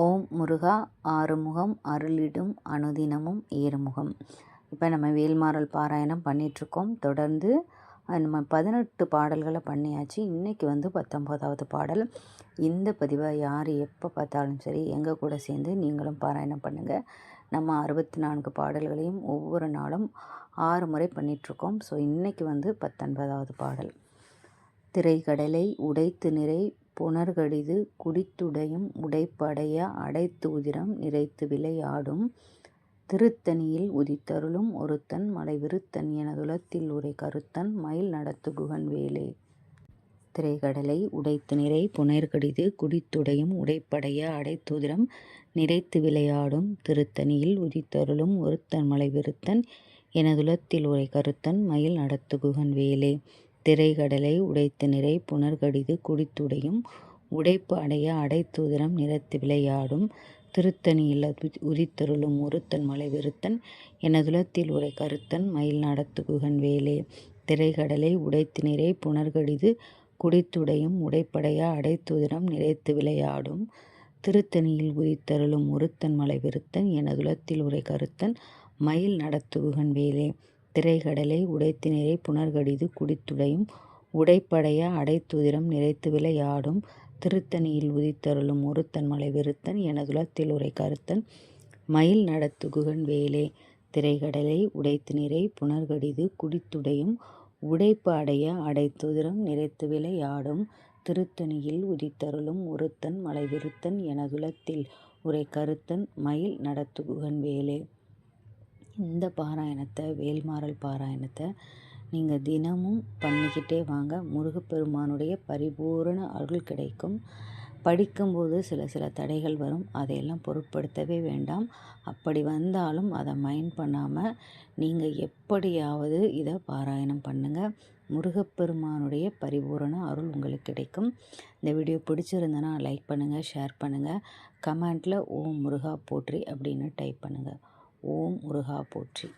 ஓம் முருகா ஆறுமுகம் அருளிடும் அனுதினமும் ஏறுமுகம். இப்போ நம்ம வேல்மாறல் பாராயணம் பண்ணிகிட்ருக்கோம் தொடர்ந்து நம்ம பதினெட்டு பாடல்களை பண்ணியாச்சு. இன்றைக்கி வந்து பத்தொம்போதாவது பாடல். இந்த பதிவை யார் எப்போ பார்த்தாலும் சரி எங்கள் கூட சேர்ந்து நீங்களும் பாராயணம் பண்ணுங்கள் நம்ம அறுபத்தி நான்கு பாடல்களையும் ஒவ்வொரு நாளும் ஆறு முறை பண்ணிகிட்ருக்கோம் ஸோ இன்றைக்கி வந்து பத்தொன்பதாவது பாடல். திரைக்கடலை உடைத்து நிறை புனர்கடிது குடித்துடையும் உடைப்படைய அடைத்தூதிரம் நிறைத்து விளையாடும் திருத்தணியில் உதித்தருளும் ஒருத்தன் மலைவிருத்தன் எனதுலத்தில் உரை கருத்தன் மயில் நடத்துகுகன் வேலே திரைக்கடலை உடைத்து நிறை புனர்கடிது குடித்துடையும் உடைப்படைய அடைத்துதிரம் நிறைத்து விளையாடும் திருத்தணியில் உதித்தருளும் ஒருத்தன் மலைவிருத்தன் எனதுலத்தில் உரை கருத்தன் மயில் நடத்துகுகன் வேலே திரைகடலை உடைத்து நிறை புனர்கடிது குடித்துடையும் உடைப்பு அடைய அடைத்துதிரம் நிறத்து விளையாடும் திருத்தணியில் உதித்தருளும் ஒருத்தன் மலை விருத்தன் எனதுலத்தில் உரை கருத்தன் மயில் நடத்துகுகன் வேலே. திரைகடலை உடைத்து நிறை புனர்கடிது குடித்துடையும் உடைப்படைய அடைத்துதிரம் நிறைத்து விளையாடும் திருத்தணியில் உதித்தருளும் ஒருத்தன் மலை விருத்தன் எனதுலத்தில் உரை கருத்தன் மயில் நடத்துகுகன் வேலே. திரைகடலை உடைத்து நிறை புனர்கடிது குடித்துடையும். உடைப்படைய அடைத்துதிரம் நிறைத்து விளையாடும். திருத்தணியில் உதித்தருளும் ஒருத்தன் மலை விருத்தன் எனதுலத்தில் உரை கருத்தன். மயில் நடத்துகுகன் வேலே திரைகடலை உடைத்து நிறை புனர்கடிது குடித்துடையும். உடைப்பு அடைய அடைத்துதிரம் நிறைத்து விளையாடும். திருத்தணியில் உதித்தருளும் ஒருத்தன் மலை விருத்தன் எனதுலத்தில் உரை கருத்தன். மயில் நடத்துகுகன் வேலே இந்த பாராயணத்தை வேல்மாறல் பாராயணத்தை நீங்கள் தினமும் பண்ணிக்கிட்டே வாங்க. முருகப்பெருமானுடைய பரிபூரண அருள் கிடைக்கும். படிக்கும்போது சில சில தடைகள் வரும். அதையெல்லாம் பொருட்படுத்தவே வேண்டாம். அப்படி வந்தாலும் அதை மைண்ட் பண்ணாமல் நீங்கள் எப்படியாவது இதை பாராயணம் பண்ணுங்கள் முருகப்பெருமானுடைய பரிபூரண அருள் உங்களுக்கு கிடைக்கும். இந்த வீடியோ பிடிச்சிருந்தனா லைக் பண்ணுங்கள் ஷேர் பண்ணுங்கள் கமெண்ட்டில் ஓம் முருகா போற்றி அப்படின்னு டைப் பண்ணுங்கள் ஓம் முருகா போற்றி.